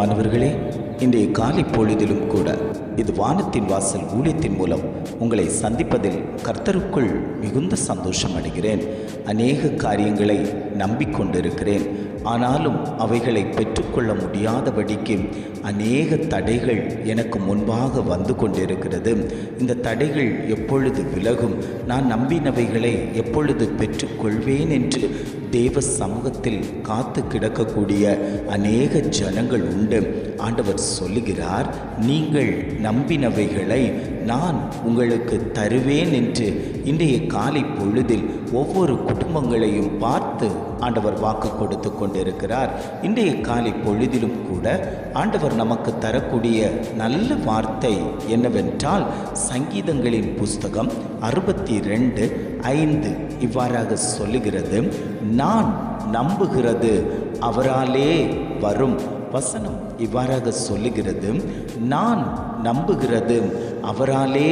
பிரியமானவர்களே இன்றைய காலை பொழுதிலும் கூட இது வானத்தின் வாசல் ஊழியத்தின் மூலம் உங்களை சந்திப்பதில் கர்த்தருக்குள் மிகுந்த சந்தோஷம் அடைகிறேன். அநேக காரியங்களை நம்பிக்கொண்டிருக்கிறேன். ஆனாலும் அவைகளை பெற்றுக்கொள்ள முடியாதபடிக்கு அநேக தடைகள் எனக்கு முன்பாக வந்து கொண்டிருக்கிறது. இந்த தடைகள் எப்பொழுது விலகும்? நான் நம்பினவைகளை எப்பொழுது பெற்றுக்கொள்வேன் என்று தேவ சமூகத்தில் காத்து கிடக்கக்கூடிய அநேக ஜனங்கள் உண்டு. ஆண்டவர் சொல்லுகிறார் நீங்கள் நம்பினவைகளை நான் உங்களுக்கு தருவேன் என்று இன்றைய காலை பொழுதில் ஒவ்வொரு குடும்பங்களையும் பார்த்து ஆண்டவர் வாக்கு கொடுத்து கொண்டிருக்கிறார். இன்றைய காலை பொழுதிலும் கூட ஆண்டவர் நமக்கு தரக்கூடிய நல்ல வார்த்தை என்னவென்றால் சங்கீதங்களின் புஸ்தகம் அறுபத்தி ரெண்டு ஐந்து இவ்வாறாக சொல்லுகிறது. நான் நம்புகிறது அவராலே வரும். வசனம் இவ்வாறாக சொல்லுகிறது நான் நம்புகிறது அவராலே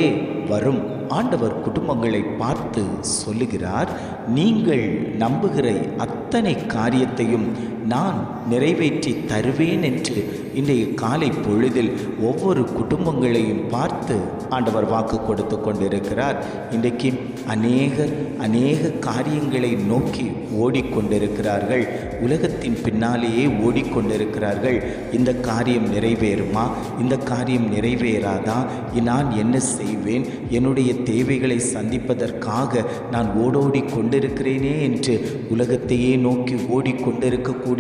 வரும். ஆண்டவர் குடும்பங்களை பார்த்து சொல்லுகிறார் நீங்கள் நம்புகிற அத்தனை காரியத்தையும் நான் நிறைவேற்றி தருவேன் என்று இன்றைய காலை பொழுதில் ஒவ்வொரு குடும்பங்களையும் பார்த்து ஆண்டவர் வாக்கு கொடுத்து கொண்டிருக்கிறார். இன்றைக்கு அநேக அநேக காரியங்களை நோக்கி ஓடிக்கொண்டிருக்கிறார்கள். உலகத்தின் பின்னாலேயே ஓடிக்கொண்டிருக்கிறார்கள். இந்த காரியம் நிறைவேறுமா? இந்த காரியம் நிறைவேறாதா? நான் என்ன செய்வேன்? என்னுடைய தேவைகளை சந்திப்பதற்காக நான் ஓடோடி கொண்டிருக்கிறேனே என்று உலகத்தையே நோக்கி ஓடிக்கொண்டிருக்கக்கூடிய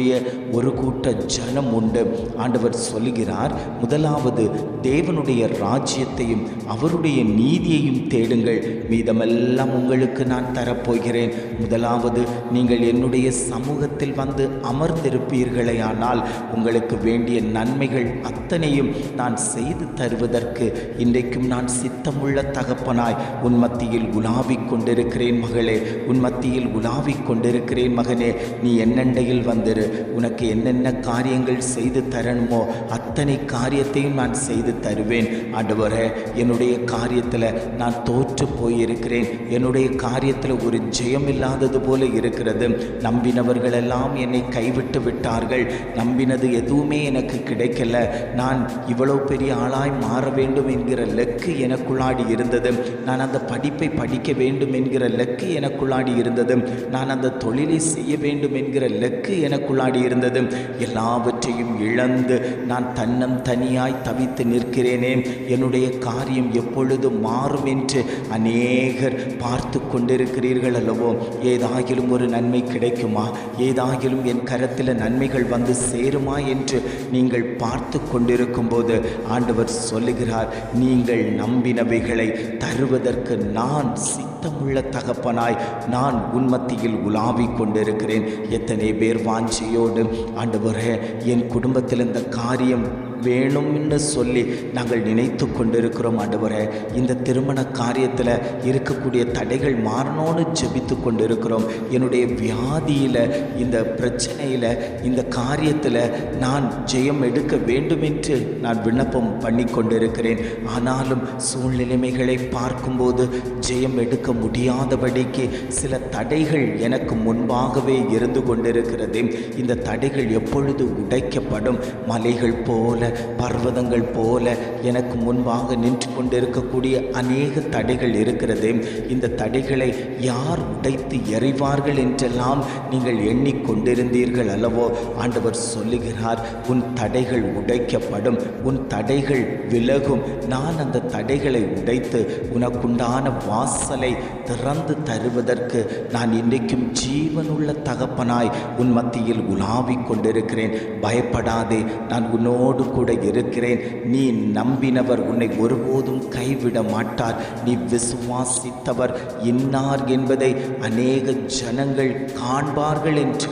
ஒரு கூட்ட ஜனம் உண்டு. ஆண்டவர் சொல்லுகிறார் முதலாவது தேவனுடைய ராஜ்யத்தையும் அவருடைய நீதியையும் தேடுங்கள். மீதமெல்லாம் உங்களுக்கு நான் தரப்போகிறேன். முதலாவது நீங்கள் என்னுடைய சமூகத்தில் வந்து அமர்ந்திருப்பீர்களேயானால் உங்களுக்கு வேண்டிய நன்மைகள் அத்தனையும் நான் செய்து தருவதற்கு இன்றைக்கும் நான் சித்தமுள்ள தகப்பனாய் உன் மத்தியில் உலாவிக் கொண்டிருக்கிறேன் மகளே. உன் மத்தியில் உலாவிக் கொண்டிருக்கிறேன் மகனே. நீ என்னண்டையில் வந்திரு. உனக்கு என்னென்ன காரியங்கள் செய்து தரணுமோ அத்தனை காரியத்தையும் நான் செய்து தருவேன். ஆண்டவரே என்னுடைய காரியத்தில் நான் தோற்று போயிருக்கிறேன். என்னுடைய காரியத்தில் ஒரு ஜெயம் இல்லாதது போல இருக்கிறது. நம்பினவர்கள் எல்லாம் என்னை கைவிட்டு விட்டார்கள். நம்பினது எதுவுமே எனக்கு கிடைக்கல. நான் இவ்வளவு பெரிய ஆளாய் மாற வேண்டும் என்கிற லெக்கு எனக்குள்ளாடி இருந்தது. நான் அந்த படிப்பை படிக்க வேண்டும் என்கிற லெக்கு எனக்குள்ளாடி இருந்தது. நான் அந்த தொழிலை செய்ய வேண்டும் என்கிற லக்கு எனக்குள்ளாடி இருந்தது. எல்லாவற்றையும் இழந்து நான் தன்னம் தனியாய் தவித்து நிற்கிறேனே. என்னுடைய காரியம் எப்பொழுது மாறும் என்று அநேகர் பார்த்து கொண்டிருக்கிறீர்கள் அல்லவோ? ஏதாகிலும் ஒரு நன்மை கிடைக்குமா? ஏதாகிலும் என் கரத்தில் நன்மைகள் வந்து சேருமா என்று நீங்கள் பார்த்து கொண்டிருக்கும் போது ஆண்டவர் சொல்லுகிறார் நீங்கள் நம்பினவைகளை தருவதற்கு நான் சித்தமுள்ள தகப்பனாய் நான் உன்மத்தியில் உலாவிக் கொண்டிருக்கிறேன். எத்தனை பேர் வாஞ்சியோடு ஆண்டவரே என் குடும்பத்தில் இந்த காரியம் வேணும்னு சொல்லி நாங்கள் நினைத்து கொண்டிருக்கிறோம் ஆண்டவரே. இந்த திருமண காரியத்தில் இருக்கக்கூடிய தடைகள் மாறணும்னு ஜெபித்து கொண்டிருக்கிறோம். என்னுடைய வியாதியில் இந்த பிரச்சனையில் இந்த காரியத்தில் நான் ஜெயம் எடுக்க வேண்டுமென்று நான் விண்ணப்பம் பண்ணி கொண்டிருக்கிறேன். ஆனாலும் சூழ்நிலைமைகளை பார்க்கும்போது ஜெயம் எடுக்க முடியாதபடிக்கு சில தடைகள் எனக்கு முன்பாகவே இருந்து கொண்டிருக்கிறது. இந்த தடைகள் எப்பொழுது உடைக்கப்படும்? மலைகள் போல பர்வதங்கள் போல எனக்கு முன்பாக நின்று கொண்டிருக்கக்கூடிய அநேக தடைகள் இருக்கிறது. இந்த தடைகளை யார் உடைத்து எறிவார்கள் என்றெல்லாம் நீங்கள் எண்ணிக்கொண்டிருந்தீர்கள் அல்லவோ? ஆண்டவர் சொல்லுகிறார் உன் தடைகள் உடைக்கப்படும் உன் தடைகள் விலகும். நான் அந்த தடைகளை உடைத்து உனக்குண்டான வாசலை திறந்து தருவதற்கு நான் இன்றைக்கும் ஜீவனுள்ள தகப்பனாய் உன் மத்தியில் உலாவிக் கொண்டிருக்கிறேன். பயப்படாதே நான் உன்னோடு கூட இருக்கிறேன். நீ நம்பினவர் உன்னை ஒருபோதும் கைவிட மாட்டார். நீ விசுவாசித்தவர் இன்னார் என்பதை அநேக ஜனங்கள் காண்பார்கள் என்று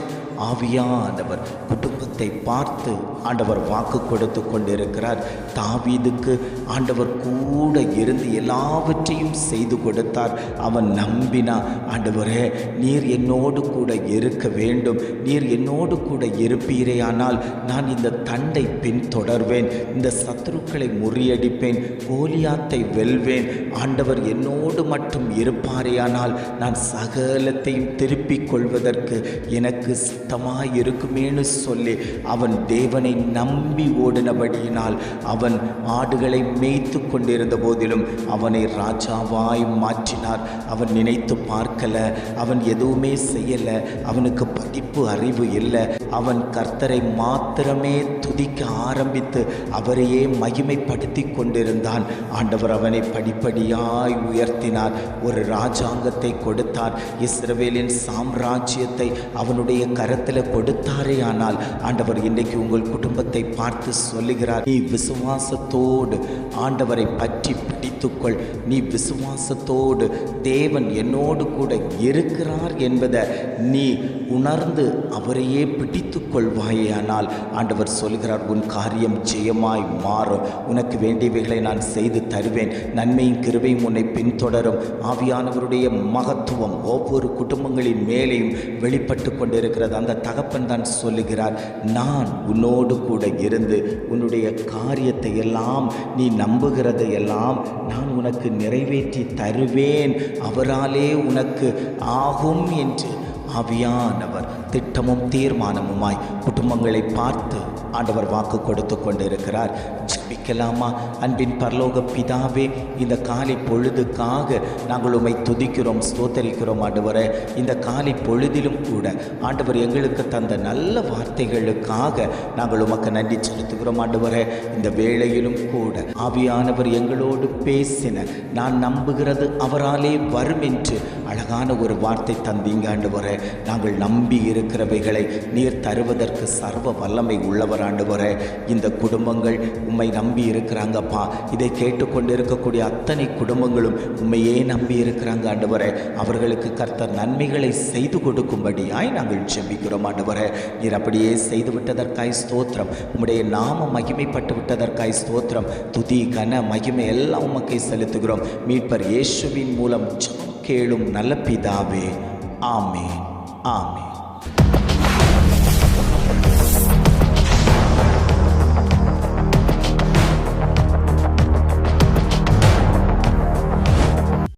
ஆவியானவர் குடும்பத்தை பார்த்து ஆண்டவர் வாக்கு கொடுத்து கொண்டிருக்கிறார். தாவீதுக்கு ஆண்டவர் கூட இருந்து எல்லாவற்றையும் செய்து கொடுத்தார். அவன் நம்பினா ஆண்டவரே நீர் என்னோடு கூட இருக்க வேண்டும். நீர் என்னோடு கூட இருப்பீரே ஆனால் நான் இந்த தண்டை பின்தொடர்வேன். இந்த சத்துருக்களை முறியடிப்பேன். கோலியாத்தை வெல்வேன். ஆண்டவர் என்னோடு மட்டும் இருப்பாரேயானால் நான் சகலத்தையும் திருப்பிக் கொள்வதற்கு எனக்கு சித்தமாய் இருக்குமேன்னு சொல்லி அவன் தேவனை நம்பி ஓடினபடியினால் அவன் ஆடுகளை மேய்த்து கொண்டிருந்த போதிலும் அவனை ராஜாவாய் மாற்றினார். அவன் நினைத்து பார்க்கல. அவன் எதுவுமே செய்யலை. அவனுக்கு படிப்பு அறிவு இல்லை. அவன் கர்த்தரை மாத்திரமே துதிக்க ஆரம்பித்து அவரையே மகிமைப்படுத்தி கொண்டிருந்தான். ஆண்டவர் அவனை படிப்படியாய் உயர்த்தினார். ஒரு ராஜாங்கத்தை கொடுத்தார். இஸ்ரவேலின் சாம்ராஜ்யத்தை அவனுடைய கரத்தில் கொடுத்தாரே ஆனால் ஆண்டவர் இன்றைக்கு உங்கள் குடும்பத்தை பார்த்து சொல்லுகிறார். நீ விசுவாசத்தோடு ஆண்டவரை பற்றி பிடித்துக்கொள் நீ விசுவாசத்தோடு தேவன் என்னோடு கூட இருக்கிறார் என்பதை நீ உணர்ந்து அவரையே பிடித்து கொள்வாயானால் ஆண்டவர் சொல்கிறார் உன் காரியம் ஜெயமாய் மாறும். உனக்கு வேண்டியவைகளை நான் செய்து தருவேன். நன்மையும் கிருபையும் உன்னை பின்தொடரும். ஆவியானவருடைய மகத்துவம் ஒவ்வொரு குடும்பங்களின் மேலேயும் வெளிப்பட்டு கொண்டிருக்கிறது. அந்த தகப்பன் தான் சொல்லுகிறார் நான் உன்னோடு கூட இருந்து உன்னுடைய காரியத்தை எல்லாம் நீ நம்புகிறதை எல்லாம் நான் உனக்கு நிறைவேற்றி தருவேன். அவராலே உனக்கு ஆகும் என்று ஆவியானவர் திட்டமும் தீர்மானமுமாய் குடும்பங்களை பார்த்து ஆண்டவர் வாக்கு கொடுத்து கொண்டிருக்கிறார். ஜபிக்கலாமா? அன்பின் பரலோக பிதாவே இந்த காலை பொழுதுக்காக நாங்கள் உம்மை துதிக்கிறோம் ஸ்தோத்தரிக்கிறோம் ஆண்டவரே. இந்த காலை பொழுதிலும் கூட ஆண்டவர் எங்களுக்கு தந்த நல்ல வார்த்தைகளுக்காக நாங்கள் உமக்கு நன்றி செலுத்துகிறோம் ஆண்டவரே. இந்த வேளையிலும் கூட ஆவியானவர் எங்களோடு பேசின நான் நம்புகிறது அவராலே வரும் என்று அழகான ஒரு வார்த்தை தந்தீங்க ஆண்டவரே. நாங்கள் நம்பி இருக்கிறவைகளை நீர் தருவதற்கு சர்வ வல்லமை உள்ளவர் ஆண்டவரே இந்த குடும்பங்கள் உம்மை நம்பி இருக்கிறாங்கப்பா. இதை கேட்டுக்கொண்டு இருக்கக்கூடிய அத்தனை குடும்பங்களும் உண்மையே நம்பி இருக்கிறாங்க ஆண்டவரே அவர்களுக்கு கர்த்தர் நன்மைகளை செய்து கொடுக்கும்படியாய் நாங்கள் ஜெபிக்கிறோம் ஆண்டவரே நீர் அப்படியே செய்து விட்டதற்காய் ஸ்தோத்திரம். உம்முடைய நாம மகிமைப்பட்டு விட்டதற்காய் ஸ்தோத்திரம். துதி கன மகிமை எல்லாம் உமக்கை செலுத்துகிறோம். மீட்பர் இயேசுவின் மூலம் கேளும் நல்ல பிதாவே. ஆமே ஆமே